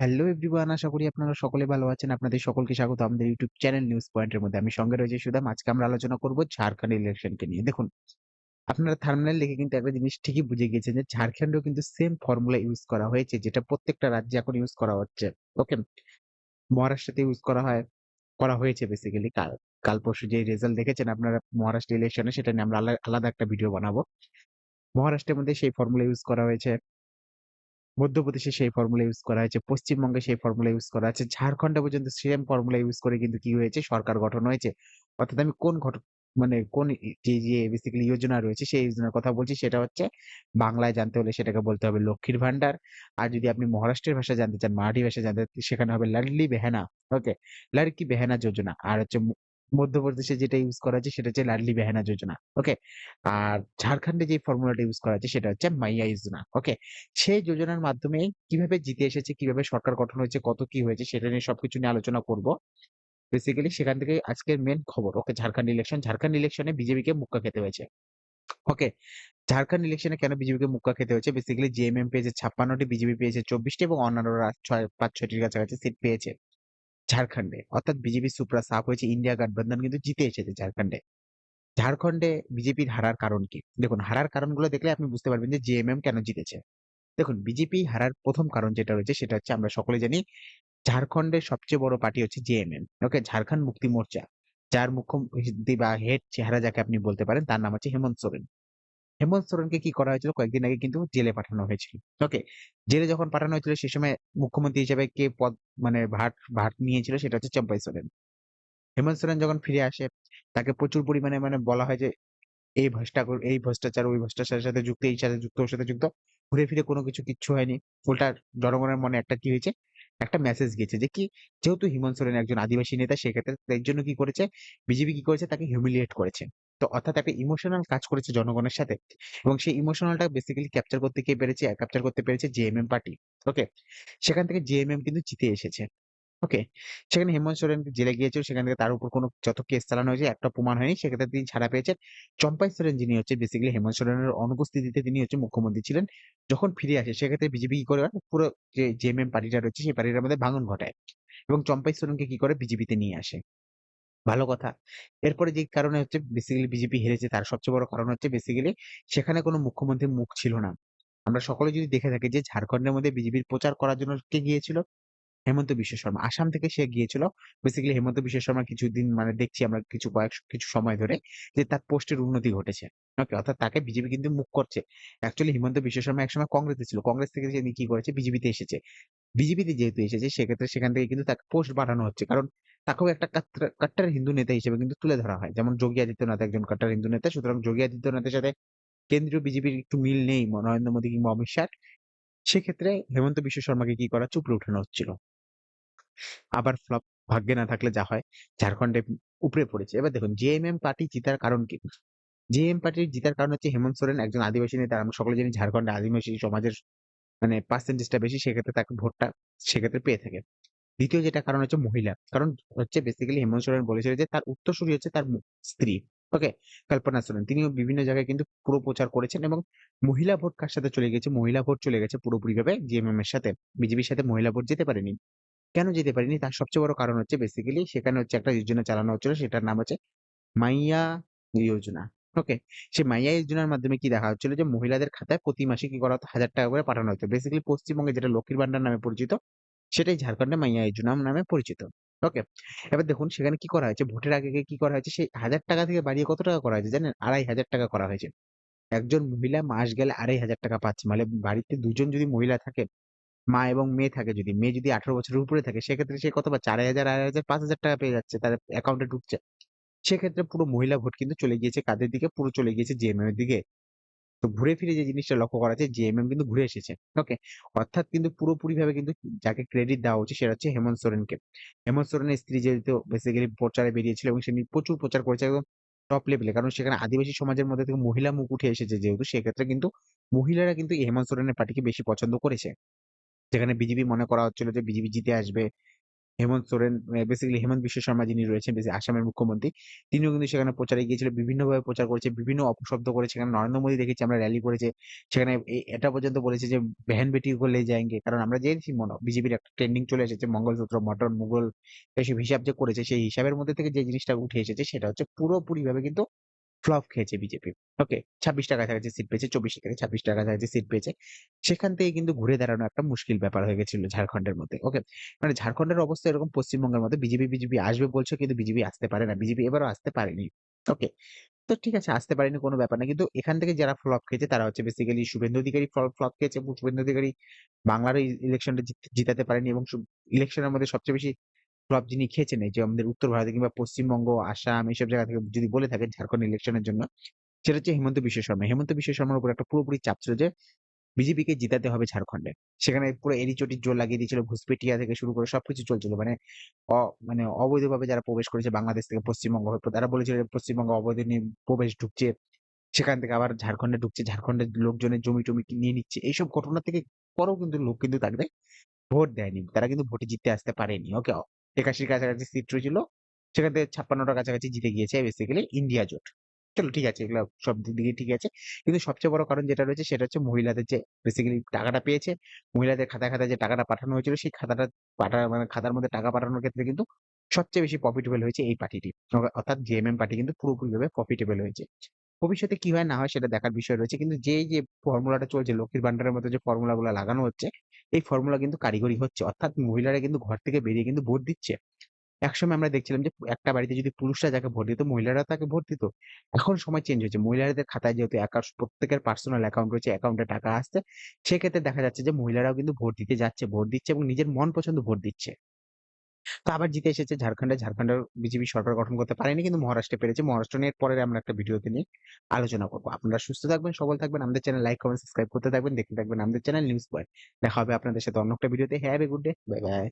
Hello everyone আশা করি আপনারা সকলে ভালো আছেন। আপনাদের সকলকে স্বাগত আমাদের ইউটিউব চ্যানেল নিউজ পয়েন্টের মধ্যে। আমি সঙ্গে রয়েছে সুদাম। আজকে আমরা আলোচনা করব ঝাড়খণ্ড ইলেকশনকে নিয়ে। দেখুন, আপনারা থাম্বনেল লিখে কিন্তু একটা জিনিস ঠিকই বুঝে গিয়েছেন যে ঝাড়খণ্ডেও কিন্তু সেম ফর্মুলা ইউজ করা হয়েছে যেটা প্রত্যেকটা রাজ্যে এখন ইউজ করা হচ্ছে। ওকে? মহারাষ্ট্রতে ইউজ করা হয় করা হয়েছে বেসিক্যালি কাল কাল পরশু যে রেজাল্ট দেখেছেন আপনারা মহারাষ্ট্র ইলেকশনে সেটা নিয়ে আমরা আলাদা একটা ভিডিও বানাবো। মহারাষ্ট্রের মধ্যে সেই ফর্মুলা ইউজ করা হয়েছে। মধ্যপ্রদেশে সেই ফর্মুলা ইউজ করা হয়েছে, পশ্চিমবঙ্গে সেই ফর্মুলা ইউজ করা হয়েছে ঝাড়খণ্ডে পর্যন্ত সেম ফর্মুলা ইউজ করে কিন্তু কি হয়েছে সরকার গঠন হয়েছে। অর্থাৎ আমি কোন ঘট মানে কোন যে, যে বেসিক্যালি যোজনা রয়েছে সেই যোজনার কথা বলছি সেটা হচ্ছে বাংলায় জানতে হলে সেটাকে বলতে হবে লক্ষ্মীর ভান্ডার। আর যদি আপনি মহারাষ্ট্রের ভাষা জানতে চান, মারাঠি ভাষা জানতে সেখানে হবে লাডলি বেহেনা। ওকে? লাড়কি বেহেনা যোজনা। আর হচ্ছে মধ্যপ্রদেশে যেটা ইউজ করা হচ্ছে সেটা হচ্ছে লাডলি বেহেনা যোজনা। ওকে? আর ঝাড়খণ্ডে যে ফর্মুলাটা ইউজ করা হচ্ছে সেটা হচ্ছে মাইয়া যোজনা। ওকে? সেই যোজনার মাধ্যমে কীভাবে জিতে এসেছে, কীভাবে সরকার গঠন হয়েছে, কত কি হয়েছে সেটা নিয়ে সবকিছু নিয়ে আলোচনা করব। বেসিক্যালি সেখান থেকে আজকের মেন খবর। ওকে? ঝাড়খণ্ড ইলেকশন। ঝাড়খণ্ড ইলেকশনে বিজেপিকে মুক্কা খেতে হয়েছে। ওকে? ঝাড়খণ্ড ইলেকশনে কেন বিজেপিকে মুক্কা খেতে হয়েছে? বেসিক্যালি জেএমএম পেয়েছে ৫৬ টি, বিজেপি পেয়েছে চব্বিশটি এবং অন্যান্যরা ৬ ৫-৬ টির কাছাকাছি সিট পেয়েছে ঝাড়খণ্ডে। অর্থাৎ বিজেপি সুপ্রা সাফ হয়েছে। ইন্ডিয়া গঠবন্ধন কিন্তু জিতে এসেছে ঝাড়খণ্ডে। ঝাড়খণ্ডে বিজেপির হারার কারণ কি? দেখুন, হারার কারণগুলো দেখলে আপনি বুঝতে পারবেন যে জেএমএম কেন জিতেছে। দেখুন, বিজেপি হারার প্রথম কারণ যেটা রয়েছে সেটা হচ্ছে আমরা সকলে জানি ঝাড়খণ্ডের সবচেয়ে বড় পার্টি হচ্ছে জেএমএম। ওকে? ঝাড়খণ্ড মুক্তি মোর্চা। যার মুখ্যমন্ত্রী বা হেড চেহারা যাকে আপনি বলতে পারেন তার নাম হচ্ছে হেমন্ত সোরেন। হেমন্ত সোরেনকে কি করা হয়েছিল কয়েকদিন আগে কিন্তু জেলে পাঠানো হয়েছিল। ওকে? জেলে যখন পাঠানো হয়েছিল সে সময় মুখ্যমন্ত্রী হিসেবে কে পদ মানে ভাট ভার নিয়েছিল সেটা হচ্ছে চম্পাই সোরেন। হেমন্ত সোরেন যখন ফিরে আসে তাকে প্রচুর পরিমাণে মানে বলা হয় যে এই ভ্রষ্টা এই ভ্রষ্টাচার, ওই ভ্রষ্টাচারের সাথে যুক্ত, এই সাথে যুক্ত, ওর সাথে যুক্ত। ঘুরে ফিরে কোনো কিছু কিচ্ছু হয়নি। উল্টা জনগণের মনে একটা কি হয়েছে? একটা মেসেজ গেছে যে কি যেহেতু হেমন্ত সোরেন একজন আদিবাসী নেতা সেক্ষেত্রে এর জন্য কি করেছে? বিজেপি কি করেছে? তাকে হিউমিলিয়েট করেছে। তো অর্থাৎ একটা ইমোশনাল কাজ করেছে জনগণের সাথে এবং সেই ইমোশনালটা বেসিক্যালি ক্যাপচার করতে কে পেরেছে? ক্যাপচার করতে পেরেছে জেএমএম পার্টি। ওকে? সেখান থেকে জেএমএম কিন্তু জিতে এসেছে। ওকে? সেখানে হেমন্ত সোরেন জেলে গিয়েছিল। সেখান থেকে তার উপর কোনো যত কেস চালানো হয়েছে, একটা প্রমাণ হয়নি। সেক্ষেত্রে তিনি ছাড়া পেয়েছেন। চম্পাই সোরেন যিনি হচ্ছে বেসিক্যালি হেমন্ত সোরেনের অনুপস্থিতিতে তিনি হচ্ছে মুখ্যমন্ত্রী ছিলেন। যখন ফিরে আসে, সেক্ষেত্রে বিজেপি কি করে পুরো যে জেএমএম পার্টিটা রয়েছে, সেই পার্টিটার মধ্যে ভাঙন ঘটায় এবং চম্পাই সোরেনকে কি করে বিজেপিতে নিয়ে আসে। ভালো কথা। এরপরে যে কারণে হচ্ছে বেসিক্যালি বিজেপি হেরেছে, তার সবচেয়ে বড় কারণ হচ্ছে বেসিক্যালি সেখানে কোনো মুখ্যমন্ত্রীর মুখ ছিল না। আমরা সকলে যদি দেখে থাকি যে ঝাড়খণ্ডের মধ্যে বিজেপির প্রচার করার জন্য কে গিয়েছিল? হেমন্ত বিশ্ব শর্মা। আসাম থেকে সে গিয়েছিল। বেসিক্যালি হেমন্ত বিশ্ব শর্মা কিছুদিন মানে দেখছি আমরা কিছু কয়েক, কিছু সময় ধরে যে তার পোস্টের উন্নতি ঘটেছে। ওকে? অর্থাৎ তাকে বিজেপি কিন্তু মুখ করছে। অ্যাকচুয়ালি হিমন্ত বিশ্ব শর্মা একসময় কংগ্রেসে ছিল। কংগ্রেস থেকে সে কি করেছে? বিজেপিতে এসেছে। বিজেপিতে যেহেতু এসেছে, সেক্ষেত্রে সেখান থেকে কিন্তু তাকে পোস্ট বাড়ানো হচ্ছে। কারণ তাকেও একটা কাট্টার হিন্দু নেতা হিসেবে কিন্তু তুলে ধরা হয়। যেমন যোগী আদিত্যনাথ একজন কাট্টার হিন্দু নেতা। সুতরাং যোগী আদিত্যনাথের সাথে কেন্দ্রীয় বিজেপির একটু মিল নেই নরেন্দ্র মোদী কিংবা অমিত শাহর। সেক্ষেত্রে হেমন্ত বিশ্ব শর্মাকে কি করা? উপরে উঠানো হচ্ছিল। আবার ফ্লপ, ভাগ্যে না থাকলে যা হয়, ঝাড়খণ্ডে উপরে পড়েছে। এবার দেখুন জেএমএম পার্টি জিতার কারণ কি? জেএমএম পার্টির জিতার কারণ হচ্ছে হেমন্ত সোরেন একজন আদিবাসী নেতা। আমরা সকলে জানি ঝাড়খণ্ডে আদিবাসী সমাজের মানে পার্সেন্টেজটা বেশি, সেক্ষেত্রে তাকে ভোটটা সেক্ষেত্রে পেয়ে থাকে। দ্বিতীয় যেটা কারণ হচ্ছে মহিলা। কারণ হচ্ছে বেসিক্যালি হেমন্ত সোরেন বলেছিল যে তার উত্তরসূরি হচ্ছে তার স্ত্রী। ওকে? কল্পনা সোরেন। তিনিও বিভিন্ন জায়গায় কিন্তু পুরো প্রচার করেছেন, এবং মহিলা ভোট কার সাথে চলে গেছে? মহিলা ভোট চলে গেছে পুরোপুরিভাবে জিএমএম এর সাথে। বিজেপির সাথে মহিলা ভোট যেতে পারেনি। কেন যেতে পারেনি? তার সবচেয়ে বড় কারণ হচ্ছে বেসিক্যালি সেখানে হচ্ছে একটা যোজনা চালানো হচ্ছিল, সেটার নাম হচ্ছে মাইয়া যোজনা। ওকে? সে মাইয়া যোজনার মাধ্যমে কি দেখা হচ্ছিল যে মহিলাদের খাতায় প্রতি মাসে কি করা হতো? ৳১,০০০ করে পাঠানো হতো। বেসিক্যালি পশ্চিমবঙ্গে যেটা লক্ষ্মীর ভান্ডার নামে পরিচিত সেটাই ঝাড়খণ্ডে মাইয়া যোজনা নামে পরিচিত। ওকে? এবার দেখুন সেখানে কি করা হয়েছে? ভোটের আগে, কি করা হয়েছে? সেই ৳১,০০০ থেকে বাড়িয়ে কত টাকা করা হয়েছে জানেন? ৳২,৫০০ করা হয়েছে। একজন মহিলা মাস গেলে ৳২,৫০০ পাচ্ছে। মানে বাড়িতে দুজন যদি মহিলা থাকে, মা এবং মেয়ে থাকে যদি, মেয়ে যদি ১৮ বছরের উপরে থাকে সেক্ষেত্রে সে কত পাচ্ছে? ৳২,৫০০, ৳২,৫০০, ৳৫,০০০ পেয়ে যাচ্ছে তার অ্যাকাউন্টে ঢুকছে। সেক্ষেত্রে পুরো মহিলা ভোট কিন্তু চলে গিয়েছে, কাদের দিকে? পুরো চলে গিয়েছে জেএমএম এর দিকে। তো ঘুরে ফিরে যে জিনিসটা লক্ষ্য করা যায় জেএমএম কিন্তু ঘুরে এসেছে। ওকে? অর্থাৎ কিন্তু পুরোপুরিভাবে কিন্তু যাকে ক্রেডিট দেওয়া উচিত সেটা হচ্ছে হেমন্ত সোরেনকে। হেমন্ত সোরেনের স্ত্রী যেহেতু বেসিক্যালি প্রচারে বেরিয়েছিল এবং সে প্রচুর প্রচার করেছে একদম টপ লেভেলে। কারণ সেখানে আদিবাসী সমাজের মধ্যে থেকে মহিলা মুখ উঠে এসেছে যেহেতু, সেক্ষেত্রে কিন্তু মহিলারা কিন্তু হেমন্ত সোরেনের পার্টিকে বেশি পছন্দ করেছে। যেখানে বিজেপি মনে করা হচ্ছিল যে বিজেপি জিতে আসবে। হেমন্ত সোরেন বেসিক্যালি হেমন্ত বিশ্ব শর্মা যিনি রয়েছেন বেসি আসামের মুখ্যমন্ত্রী, তিনিও কিন্তু সেখানে প্রচারে গিয়েছিল, বিভিন্নভাবে প্রচার করেছে, বিভিন্ন অপশব্দ করে সেখানে নরেন্দ্র মোদী দেখেছি আমরা র্যালি করেছে, সেখানে এটা পর্যন্ত বলেছে যে বেহেন বেটি কো লে যায়েঙ্গে কারণ আমরা জেনেছি মনে, বিজেপির একটা ট্রেন্ডিং চলে এসেছে, মঙ্গলসূত্র মটন মুঘল, এসব হিসাব যে করেছে, সেই হিসাবের মধ্যে থেকে যে জিনিসটা উঠে এসেছে, সেটা হচ্ছে পুরোপুরি ভাবে কিন্তু ফ্লপ খেয়েছে বিজেপি ওকে ছাব্বিশ টাকা কাছাকাছি সিট পেয়েছে, চব্বিশ থেকে ছাব্বিশ টাকা কাছাকাছি সিট পেয়েছে, সেখান থেকে কিন্তু ঘুরে দাঁড়ানো একটা মুশকিল ব্যাপার হয়ে গেছিল ঝাড়খণ্ডের মধ্যে। ওকে মানে ঝাড়খণ্ডের অবস্থা এরকম পশ্চিমবঙ্গের মধ্যে বিজেপি বিজেপি আসবে বলছে কিন্তু বিজেপি আসতে পারে না। বিজেপি এবারও আসতে পারেনি। ওকে তো ঠিক আছে, আসতে পারেনি কোনো ব্যাপার না। কিন্তু এখান থেকে যারা ফ্লপ খেয়েছে, তারা হচ্ছে বেসিক্যালি শুভেন্দু অধিকারী ফ্লপ খেয়েছে শুভেন্দু অধিকারী বাংলার ইলেকশনটা জিতাতে পারেনি এবং ইলেকশনের মধ্যে সবচেয়ে বেশি ফ্লপ যিনি খেয়েছেন, এই যে আমাদের উত্তর ভারতে কিংবা পশ্চিমবঙ্গ, আসাম, এইসব জায়গা থেকে যদি বলে থাকেন ঝাড়খণ্ড ইলেকশনের জন্য, সেটা হচ্ছে হেমন্ত বিশ্ব শর্মা। হেমন্ত বিশ্ব শর্মার উপর একটা পুরোপুরি চাপ ছিল যে, বিজেপিকে জিতাতে হবে ঝাড়খণ্ডে। সেখানে পুরো এরিচটির জোর লাগিয়ে দিয়েছিল ঘুষপেটিয়া থেকে শুরু করে সবকিছু চলছিল। মানে মানে অবৈধভাবে যারা প্রবেশ করেছে বাংলাদেশ থেকে পশ্চিমবঙ্গ হয়ে তারা বলেছিল পশ্চিমবঙ্গ অবৈধ নিয়ে প্রবেশ ঢুকছে, সেখান থেকে আবার ঝাড়খণ্ডে ঢুকছে ঝাড়খণ্ডের লোকজনের জমি টমি নিয়ে নিচ্ছে। এইসব ঘটনা থেকে পরেও কিন্তু লোক কিন্তু তাকে ভোট দেয়নি। তারা কিন্তু ভোটে জিততে আসতে পারেনি। ওকে একাশির কাছাকাছি সিট রয়েছিল। সেখান থেকে ছাপ্পান্নটার কাছাকাছি জিতে গিয়েছে বেসিক্যালি ইন্ডিয়া জোট। চলো ঠিক আছে, এগুলো সব দিক ঠিক আছে। কিন্তু সবচেয়ে বড় কারণ যেটা রয়েছে, সেটা হচ্ছে মহিলাদের যে বেসিক্যালি টাকাটা পেয়েছে, মহিলাদের খাতা খাতায় যে টাকাটা পাঠানো হয়েছিল, সেই খাতাটা পাঠা মানে খাতার মধ্যে টাকা পাঠানোর ক্ষেত্রে কিন্তু সবচেয়ে বেশি প্রফিটেবল হয়েছে এই পার্টিটি অর্থাৎ জিএমএম পার্টি কিন্তু পুরোপুরিভাবে প্রফিটেবল হয়েছে। ভবিষ্যতে কি হয় না হয় সেটা দেখার বিষয় রয়েছে। কিন্তু যে যে ফর্মুলাটা চলছে, লক্ষ্মীর ভান্ডারের মতো যে ফর্মুলা গুলো লাগানো হচ্ছে, এই ফর্মুলা কিন্তু কারিগরি হচ্ছে। অর্থাৎ মহিলারা কিন্তু ঘর থেকে বেরিয়ে কিন্তু ভোট দিচ্ছে। একসময় আমরা দেখছিলাম যে একটা বাড়িতে যদি পুরুষরা যাকে ভোট দিত, মহিলারা তাকে ভোট দিত। এখন সময় চেঞ্জ হয়েছে। মহিলাদের খাতায় যেহেতু প্রত্যেকের পার্সোনাল অ্যাকাউন্ট রয়েছে অ্যাকাউন্টে টাকা আসছে, সেক্ষেত্রে দেখা যাচ্ছে যে মহিলারাও কিন্তু ভোট দিতে যাচ্ছে, ভোট দিচ্ছে এবং নিজের মন পছন্দ ভোট দিচ্ছে। তো আবার জিতে এসেছে ঝাড়খণ্ডে। ঝাড়খণ্ডের বিজেপি সরকার গঠন করতে পারেনি কিন্তু মহারাষ্ট্রে পেরেছে। মহারাষ্ট্র নিয়ে পরে আমরা একটা ভিডিওতে নিয়ে আলোচনা করব। আপনারা সুস্থ থাকবেন, সবল থাকবেন, আমাদের চ্যানেল লাইক, কমেন্ট, সাবস্ক্রাইব করতে থাকবেন, দেখতে থাকবেন আমাদের চ্যানেল নিউজ পয়েন্ট। দেখা হবে আপনাদের সাথে অন্য একটা ভিডিওতে। Have a good day bye bye.